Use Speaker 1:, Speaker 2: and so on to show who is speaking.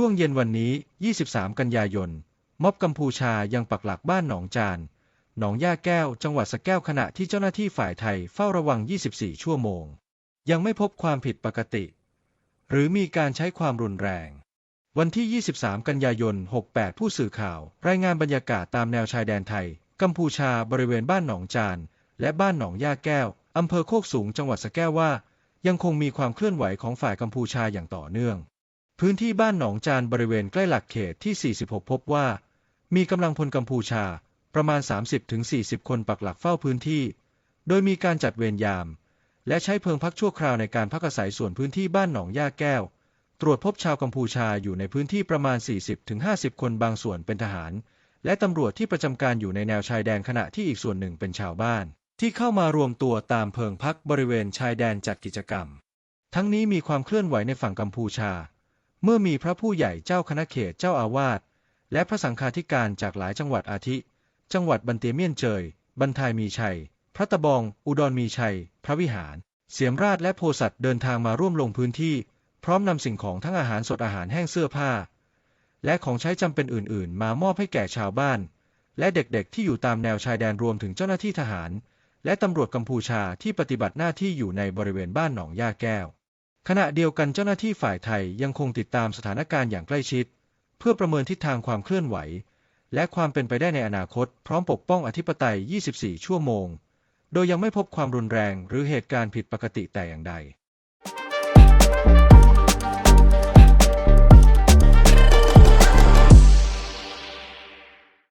Speaker 1: ช่วงเย็นวันนี้ 23 กันยายน ม็อบกัมพูชายังปักหลักบ้านหนองจาน หนองย่าแก้ว จังหวัดสะแก้วขณะที่เจ้าหน้าที่ฝ่ายไทยเฝ้าระวัง 24 ชั่วโมง ยังไม่พบความผิดปกติ หรือมีการใช้ความรุนแรง วันที่ 23 กันยายน 68 ผู้สื่อข่าว รายงานบรรยากาศตามแนวชายแดนไทย กัมพูชาบริเวณบ้านหนองจาน และบ้านหนองย่าแก้วอำเภอโคกสูงจังหวัดสะแก้วว่า ยังคงมีความเคลื่อนไหวของฝ่ายกัมพูชาอย่างต่อเนื่อง พื้นที่บ้านหนองจานบริเวณใกล้หลักเขตที่ 46 พบว่า มีกำลังพลกัมพูชาประมาณ 30-40 คนปักหลักเฝ้าพื้นที่ โดยมีการจัดเวรยาม และใช้เพิงพักชั่วคราวในการพักอาศัยส่วนพื้นที่บ้านหนองย่าแก้ว ตรวจพบชาวกัมพูชาอยู่ในพื้นที่ประมาณ 40-50 คนบางส่วนเป็นทหาร และตำรวจที่ประจำการอยู่ในแนวชายแดนขณะที่อีกส่วนหนึ่งเป็นชาวบ้าน ที่เข้ามารวมตัวตามเพิงพักบริเวณชายแดนจัดกิจกรรม ทั้งนี้มีความเคลื่อนไหวในฝั่งกัมพูชา เมื่อมีพระผู้ใหญ่เจ้าคณะเขตเจ้าอาวาสและพระสังฆาธิการจากหลายจังหวัดอาทิ จังหวัดบันเตียเมียนเจย บันทายมีชัย พระตะบอง อุดรมีชัย พระวิหาร เสียมราชและโพสัตเดินทางมาร่วมลงพื้นที่ พร้อมนำสิ่งของทั้งอาหารสดอาหารแห้งเสื้อผ้า และของใช้จำเป็นอื่น ๆ มามอบให้แก่ชาวบ้าน และเด็ก ๆ ที่อยู่ตามแนวชายแดนรวมถึงเจ้าหน้าที่ทหาร และตำรวจกัมพูชาที่ปฏิบัติหน้าที่อยู่ในบริเวณบ้านหนองย่าแก้ว ขณะเดียวกันเจ้าหน้าที่ฝ่ายไทยยังคงติดตามสถานการณ์อย่างใกล้ชิด เพื่อประเมินทิศทางความเคลื่อนไหว และความเป็นไปได้ในอนาคต พร้อมปกป้องอธิปไตย 24 ชั่วโมง โดยยังไม่พบความรุนแรงหรือเหตุการณ์ผิดปกติแต่อย่างใด